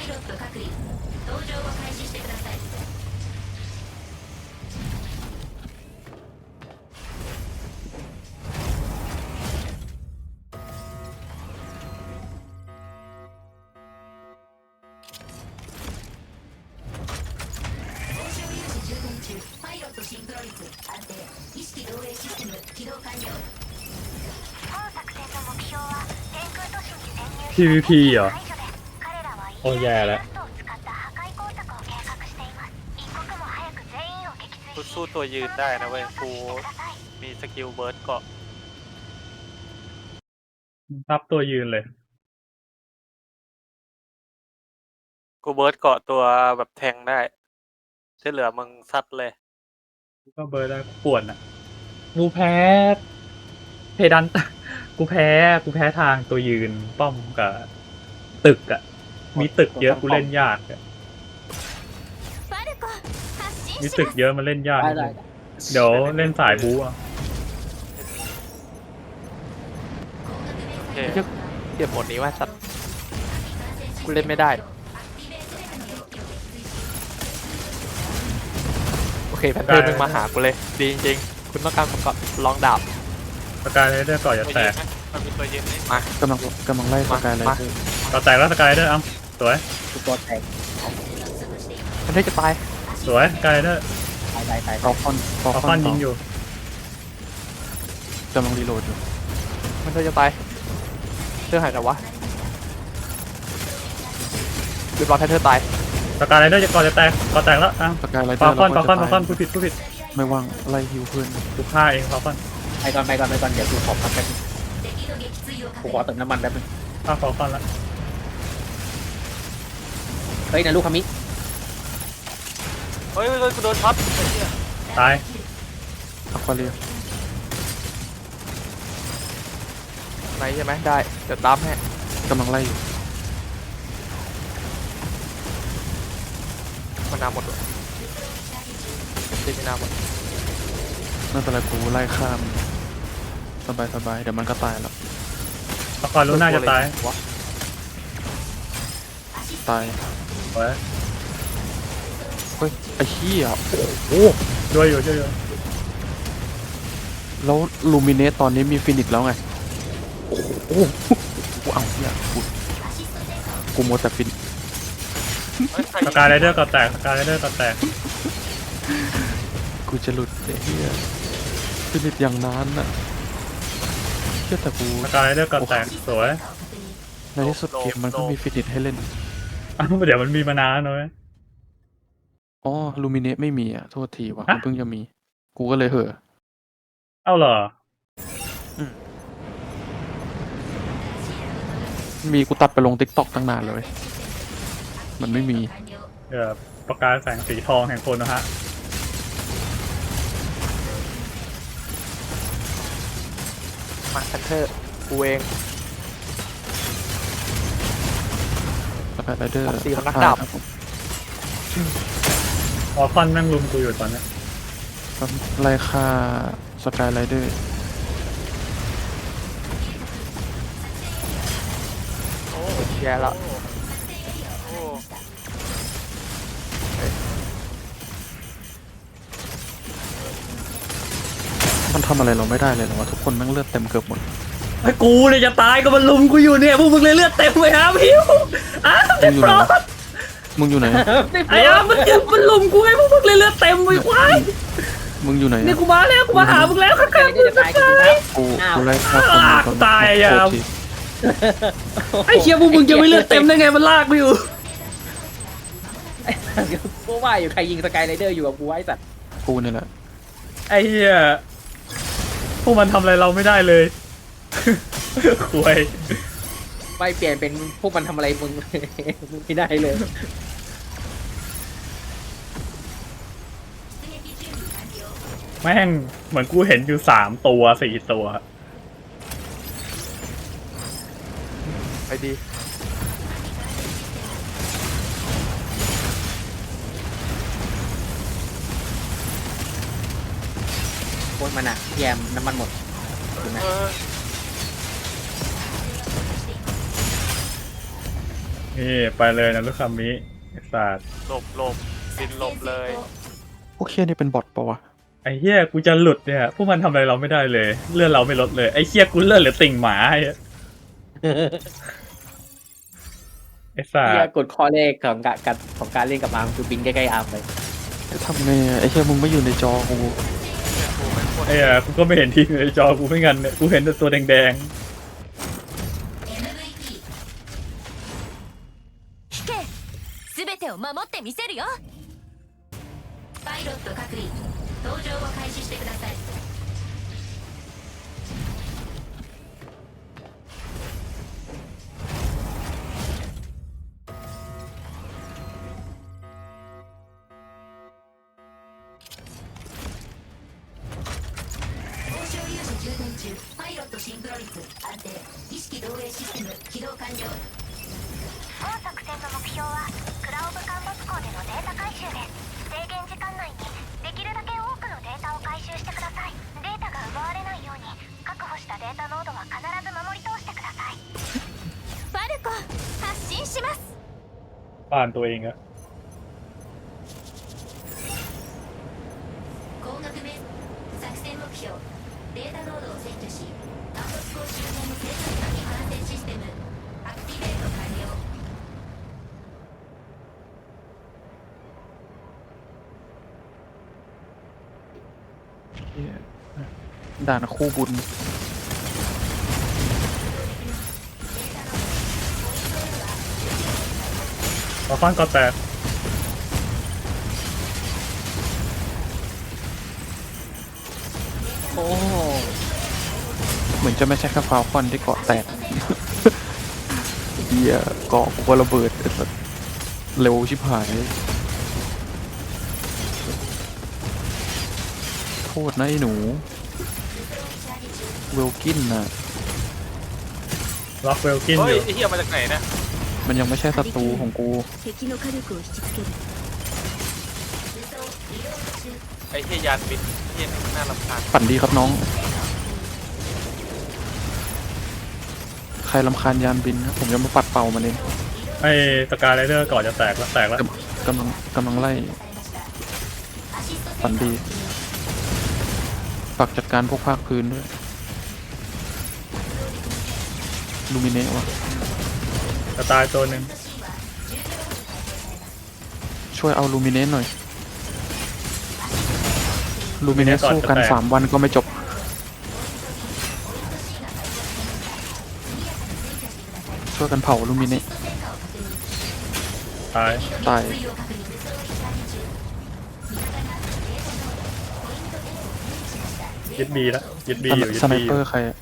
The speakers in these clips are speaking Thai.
パイロット各位搭乗を開始してください報酬有事充電中パイロットシンクロ率安定。意識漏洩システム起動完了。本作戦の目標は天空都市に潜入 PVP เโอ้แย่แล้วกูสู้ตัวยืนได้นะเว้ยกูมีสกิลเบิร์ดเกาะทับตัวยืนเลย กูเบิร์ดเกาะตัวแบบแทงได้ที่เหลือมึงซัดเลยกูก็เบิร์ดได้ปวดอะ กูแพ้ เพดัน กูแพ้ กูแพ้ทางตัวยืนป้อมกับตึกอะ มีตึกเยอะกูเล่นยากมีตึกเยอะมันเล่นยากเดี๋ยวเล่นสายบู๊อะโอเคเก็บหมดนี้ว่าสัตว์กูเล่นไม่ได้ โอเคแพนเทอร์มึงมาหากูเลย ดีจริงคุณต้องการก็ลองดาบสกายไรเดอร์ก่อนจะแตกมากำลังกำลังไล่สกายไลเดอร์ ก่อแตกแล้วสกายเดอร์เอ้า สวย ทุกตัวแตกมันได้จะตายสวยกายเดอร์ตายตายตายฟอลคอนฟอลคอนยิงอยู่จะลองรีโหลดอยู่ มันได้จะตายเธอหายแต่วะเรียบรอแพทเธอตายสกายเดอร์จะก่อนจะแตกก่อนแตกแล้วอะสกายไรเดอร์ฟอลคอนฟอลคอนฟอลคอนผู้ผิดผู้ผิดไม่ว่างไรหิวเพื่อนกูฆ่าเองฟอลคอนไปก่อนไปก่อนไปก่อนเดี๋ยวกูขอพักแป๊บนึงกูขอเติมน้ำมันแป๊บนึงฆ่าฟอลคอนละ เฮ้ยนะลูกคามิเฮ้ยเฮ้ยเฮ้ยกูโดนช็อตไอ้เหี้ยตายอควาเรียไหนใช่ไหมได้ เดี๋ยวตามให้กำลังไล่อยู่มันนาหมดเลยตีไม่นาหมดนั่นเป็นไรกูไล่ข้าม สบายสบายเดี๋ยวมันก็ตายแล้วฟาคอนรู้น่าจะตาย วะตาย สวยเฮ้ยไอ้เหี้ยด้วยอยู่ด้วยอยู่แล้วลูมิเนตตอนนี้มีฟินิกแล้วไง โอ้โหกูเอาเหี้ยกูกูโมวแต่ฟินเฮ้ยใครสกายไรเดอร์ก่อนแตกสกายไรเดอร์ก่อนแตกกูจะหลุดไอ้เหี้ยฟินิกอย่างนั้นน่ะเชื่อแต่กูสกายไรเดอร์ก่อนแตกสวยในที่สุดเกมมันก็มีฟินิกให้เล่น อ้าวเดี๋ยวมันมีมานานน้อยอ๋อลูมิเนตไม่มีอะ โทษทีว่ะฮะ มันเพิ่งจะมี กูก็เลยเหอะเอ้าเหรอ มีกูตัดไปลงติ๊กต็อกตั้งนานเลย มันไม่มีเดี๋ยวประกายแสงสีทองแห่งโคนนะฮะ มาแพนเทอร์กูเอง สกายไรเดอร์ตีมันนักดาบฟาคอนนั่งลุมกูอยู่ตอนเนี้ยไล่ฆ่าสกายไรเดอร์แย่แล้วโอ้มันทำอะไรเราไม่ได้เลยเหรอวะทุกคนแม่งเลือดเต็มเกือบหมด ไอ้กูเนี่ยจะตายก็มันลุมกูอยู่เนี่ยพวกมึงเลยเลือดเต็มเลยฮะพิวอ้าวมึงอยู่ไหนวะมึงอยู่ไหน ไอ้อ้าวมันมันลุมกูไงพวกมึงเลยเลือดเต็มไปควายมึงอยู่ไหนนี่อะกูมาแล้วกูมาหามึงแล้วข้างใครๆได้มึงจะตายกันครับกูกูไล่ฆ่าคนอยู่ตอนตายอะโทษทีไอ้เชี่ยพวกมึงจะไม่เลือดเต็มได้ไงมันลากกูอยู่กูว่าอยู่ใครยิงสกายไรเดอร์อยู่กับกูไอ้สัตว์กูนี่แหละไอ้เหี้ยพวกมันทำอะไรเราไม่ได้เลย ควยไม่เปลี่ยนเป็นพวกมันทำอะไรมึง มึงไม่ได้เลย แม่งเหมือนกูเห็นอยู่สามตัวสี่ตัว ไปดีโคตรมันอะแยมน้ำมันหมดถูกไหม เออ นี่ไปเลยนะลูกคำนี้ไอ้สัตว์หลบหลบบินหลบเลย พวกเคียนี่เป็นบอทปะวะไอ้เหี้ยกูจะหลุดเนี่ยพวกมันทำอะไรเราไม่ได้เลย เลื่อนเราไม่ลดเลยไอ้เหี้ยกูเลื่อนเหลือติ่งหมาไอ้เหี้ยไอ้สัตเฮียว์กดข้อเลขของการการของการเล่นกับอาร์มคือบินใกล้ๆอาร์มเลยจะทำไงอะไอ้เคียมึงไม่อยู่ในจอกูกูไม่โคตรไอ้เหี้ยกูก็ไม่เห็นทีมในจอกูไม่งั้นเนี่ยกูเห็นแต่ตัวแดง MVP てを守ってみせるよ。パイロット各位搭乗を開始してください。交渉粒子充填中。パイロットシンクロ率安定。意識同影システム起動完了。本作戦の目標はクラウブ陥没港でのデータ回収です制限時間内にできるだけ多くのデータを回収してくださいデータが奪われないように確保したデータノードは必ず守り通してくださいファルコ発進します ๆบ้านตัวเองอะ 高額面作戦目標データノードを占拠し陥没港周辺 หี้ยด่านคู่บุญพอฟันก็แตกโอ้เหมือนจะไม่ใช่แค่ฟาวคอนที่เกาะแตกเฮียเกาะกูก็ระเบิดไอ้สัสเร็วชิบหาย โทษนะไอ้หนู เวลกินน่ะ ล็อกเวลกิน เฮ้ อย ยู่ ไอ้เหี้ยมาจากไหนเนี่ย มันยังไม่ใช่ศัตรูของกู 敵の火力を引きつける ไอ้เหี้ยยานบินเหี้ยนี่มันน่ารำคาญ ฝันดีครับน้อง ใครลำคาญยานบินนะผมจะมาปัดเป่ามันเอง ไอ้สกายไรเดอร์ก่อนจะแตกแล้วแตกแล้ว กำลังกำลังไล่ฝันดี ฝากจัดการพวกภาคพื้นด้วย ลูมิเนะวะจะตายตัวหนึ่งช่วยเอาลูมิเนะหน่อย ลูมิเนะสู้กันสามวันก็ไม่จบ ช่วยกันเผาลูมิเนะตาย ตาย ยึดบีแล้วยึดบีอยู่ยึดบีอยู่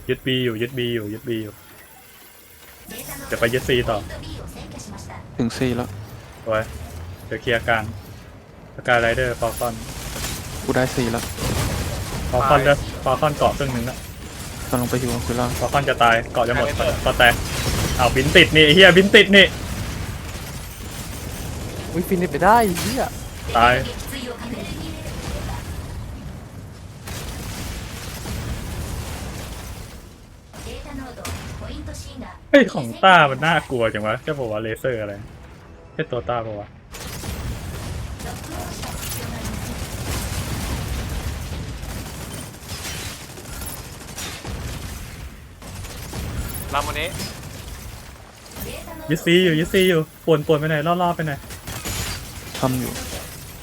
ยึดบีอยู่ยึดบีอยู่ยึดบีอยู่เดี๋ยวไปยึดซีต่อถึงสี่แล้วไว้เดี๋ยวเคลียร์กลารสกายไรเดอร์ฟอลคอนกูได้สี่แล้วฟอลคอนจะฟอลคอนเกาะครึ่งหนึ่งละกำลงไปอยู่กับคุยล่างฟอลคอนจะตายเกาะจะหมดก็แตกเอาบินติดนี่เฮียบินติดนี่อุ้ยฟินิชไปได้เฮียตาย ไอ้ของต้ามันน่ากลัวจังวะใช่อกว่าเลเซอร์อะไรใช่ตัวต้าปะวะลำโมเนี้ยูซีอยู่ยูซีอยู่ปวนปวนไปไหนล่อๆไปไหนทำอยู่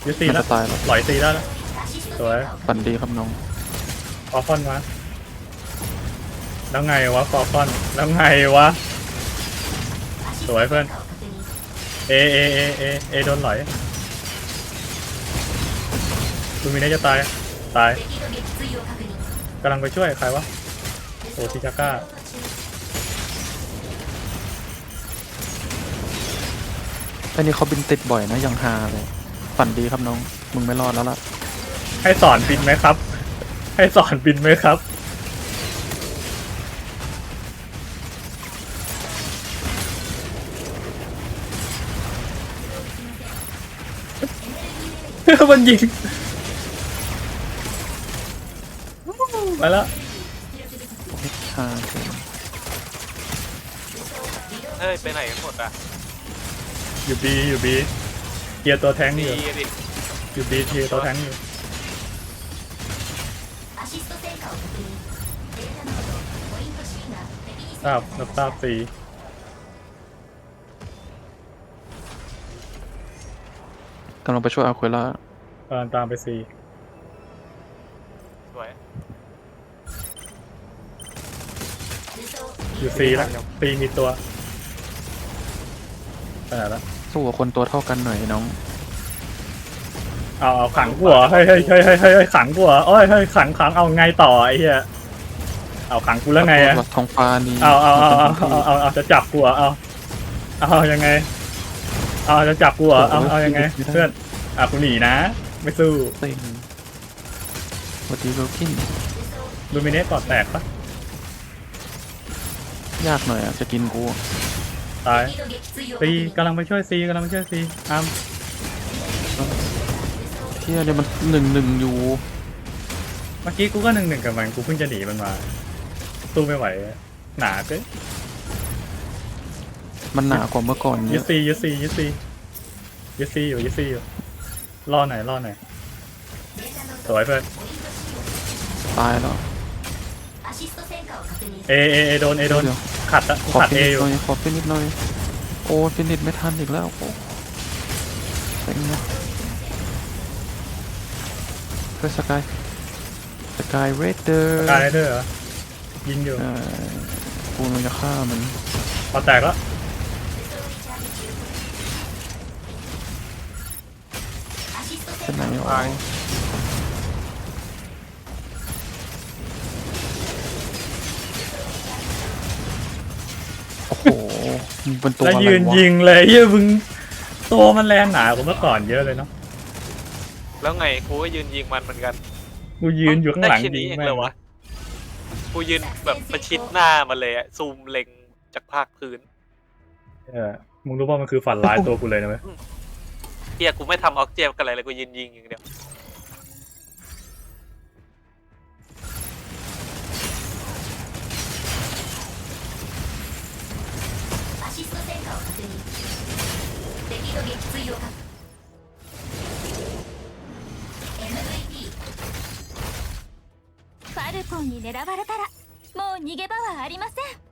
ยูซีแล้วมัจะตายล้อยซีได้แล้วสวยฝันดีครับน้อง ออฟฟอนมา แล้วไงวะฟอร์คอนแล้วไงวะ สวยเพื่อน เอ เอ เอ เอ เอโดนหลอยคุณมีน่าจะตาย ตายกำลังไปช่วย ใครวะ โอ้ชิชาก้าอนนี้เขาบินติดบ่อยนะยังฮาเลย ฝันดีครับน้อง มึงไม่รอดแล้วล่ะ ให้สอนบินไหมครับ ให้สอนบินไหมครับ มันยิงไปแล้ว ฮาเกิน เฮ้ยไปไหนกันหมดอ่ะ อยู่บีอยู่บีเกียร์ตัวแทงค์ ดี อยู่ ดิ อยู่บีเกียร์ตัวแทงค์อยู่ アシスト成果を確認データノードポイント C が敵に ทราบ 制 รับ 御 ทราบสี กำลังไปช่วยอาควล่า ตามตามไปสีสวย輸送อยู่สีแล้วสีมีตัวขนาดแล้วสู้กับคนตัวเท่ากันหน่อยน้อง เอาเอาขังกูเหรอเฮ้ยเฮ้ยเฮ้ยเฮ้ยเฮ้ยเฮ้ยขังกูเหรอโอ้ยเฮ้ยขังขังเอาไงต่อไอ้เหี้ยเอาขังกูแล้วไงอะท้องฟ้านี่เอาเอาเอามันเอาป็นเอาเอาเอาจะจับกูเหรอเอาเอายังไง เอาจะจับกูเหรอเอาเอายังไง เพื่อนอะกูหนีนะ ไม่สู้เต็งวัดดีโลกินลูมิเนสปอดแตกปะยากหน่อยอะ จะกินกูตายซีกำลังไปช่วยซีกำลังไปช่วยซีอ้มเที่ยเดี๋ยวมันหนึ่งหนึ่งอยู่ เมื่อกี้กูก็หนึ่งหนึ่งกับมันกูเพิ่งจะหนีมันมาตู้ไม่ไหวหนาเกินมันหนากว่าเมื่อก่อนเยยึดซียึดซียึดซียึดซีอยู่ยึดซีอยู่ ล่อหน่อยล่อหน่อยสวยเพื่อนตายแล้วเอเอเอโดนเอโดนขัดละขัดเอนิชอยู่หน่อยขอฟินิดหน่อยโอ้ฟินิดไม่ทันอีกแล้วโอ้เต็งนะเพื่อสกายสกายเรเดอร์สกายไรเดอร์เหรอยิงอยู่กูมันจะฆ่ามันพอแตกแล้ว สนามออกโอ้โหมันเป็นตัวแล้วยืนยิงเลยเหี้มึงตัวมันแรงหนากว่าเมื่อก่อนเยอะเลยเนาะแล้วไงกูก็ยืนยิงมันเหมือนกันกูยืนอยู่ข้างหลังนี้เลยวะกูยืนแบบประชิดหน้ามันเลยอะซูมเล็งจากภาคพื้น เออมึงรู้ป่ะมันคือฝันร้ายตัวกูเลยนะเว้ย เฮียกูไม่ทำออกเจมกันอะไรเลยกูยืนยิงอย่างเดียว アシスト戦果を確認敵の撃墜を確 MVP ファルコンに狙われたらもう逃げ場はありません